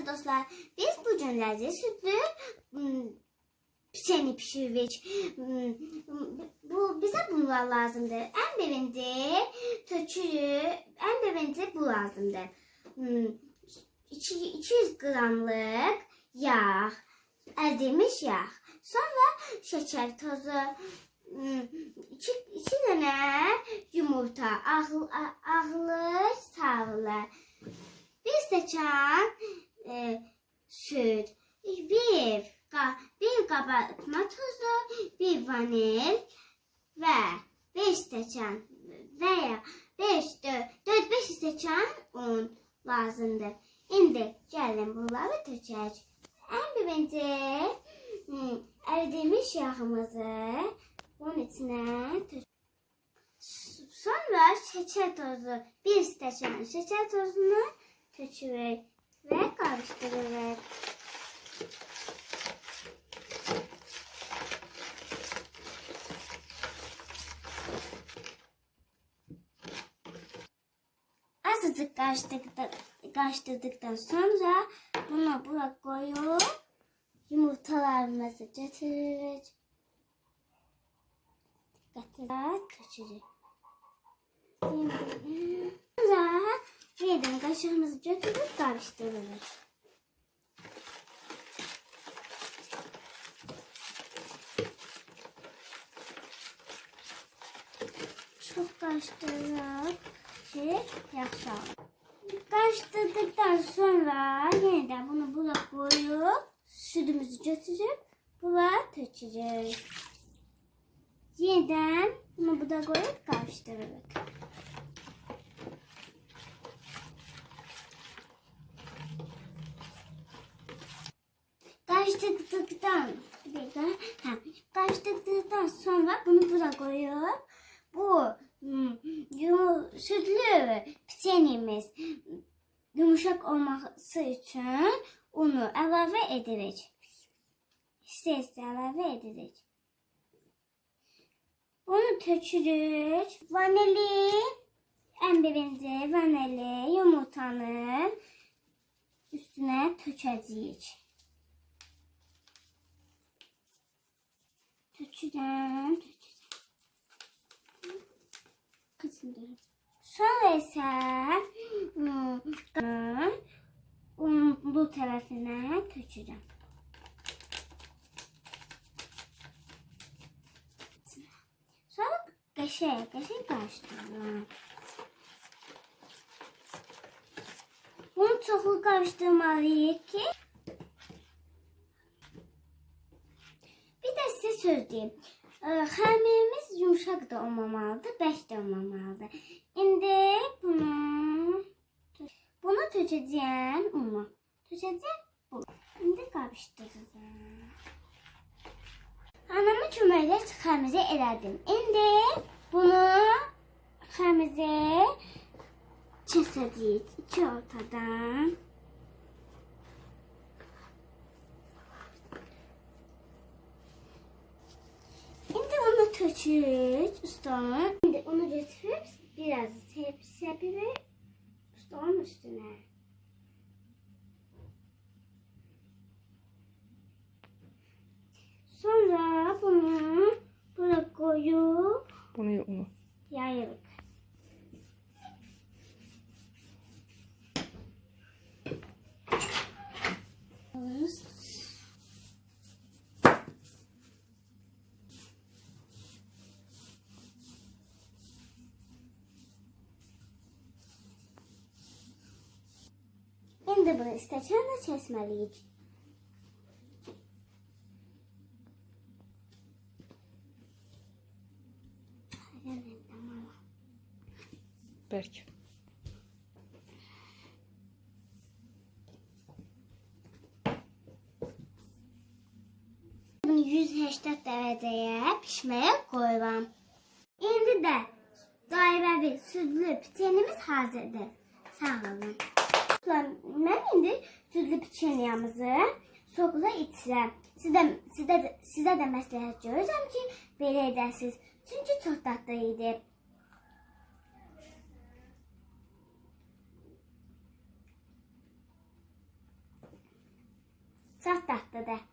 Aziz dostlar, biz bugün lezzet sütlü ım, piçeni pişirdik. Im, Bu bize bunlar lazımdır. En birinci tökürü, en birinci bu lazımdır. Im, iki- 200 gramlık yağ, ezilmiş yağ. Sonra şeker tozu, ım, iki, iki tane yumurta, ahıl, ah- ahlı, sağlı. Bir stəkan e, süt, bir, bir qabartma tozu, bir vanil və 5 stəkan və ya 5 4-5 stəkan un lazımdır. İndi gəlin bunları tökək. Ən birinci əridilmiş yağımızı bunun içinə tök. Sonra şeker tozu, bir stəkan şeker tozunu tökürük və qarışdırırıq. Azıcık karıştırdıktan, karıştırdıktan sonra bunu bura koyup yumurtalarımızı götürürük. Dikkatli kaçırır. Şimdi sonra yeniden kaşığımızı götürüp karıştırırız. Çok karıştırıp şey yapalım. Karıştırdıktan sonra yeniden bunu buna koyup sütümüzü götürüp buna tökeceğiz. Yeniden bunu buna koyup karıştırırız. Bir dakika, ha, karıştırdıktan sonra bunu buna koyup bu hmm, yumu, sütlü peçenimiz yumuşak olması için unu əlavə edirik. İstə-istə əlavə edirik. Bunu tökürük. Vanili, ən birinci vanili yumurtanın üstünə tökəcəyik. Tökürəm. Kısımdır. Sonra ise un bu tarafına tökeceğim. Sonra kaşığa kaşığa karıştırıyorum. Bunu çok karıştırmalıyız ki Bir de size söz diyeyim. Xəmirimiz yumşaq da olmamalıdır, bərk də olmamalıdır. İndi bunu bunu tökəcəyəm unu. Tökəcəm bu. İndi qarışdıracağam. Anamı köməklə xəmizi elədim. İndi bunu xəmizi kəsəcəyik iki ortadan. Şimdi tökürük ustamın. Şimdi onu götürüp biraz tep sepip ustamın üstüne. Sonra bunu buraya koyup Bunu unu. yayılık. Şimdi bunu istəçənlə kəsməliyik. Berk. Bunu 180 dereceye pişmeye koyuram. Şimdi de daire bir sütlü pitenimiz hazırdır. Sağ olun. İndi sütlü piteniyamızı soğuğa içirəm. Sizə, sizə, sizə də məsləhət görürəm ki, belə edəsiniz. Çünki çox dadlı idi. Çox dadlıdır.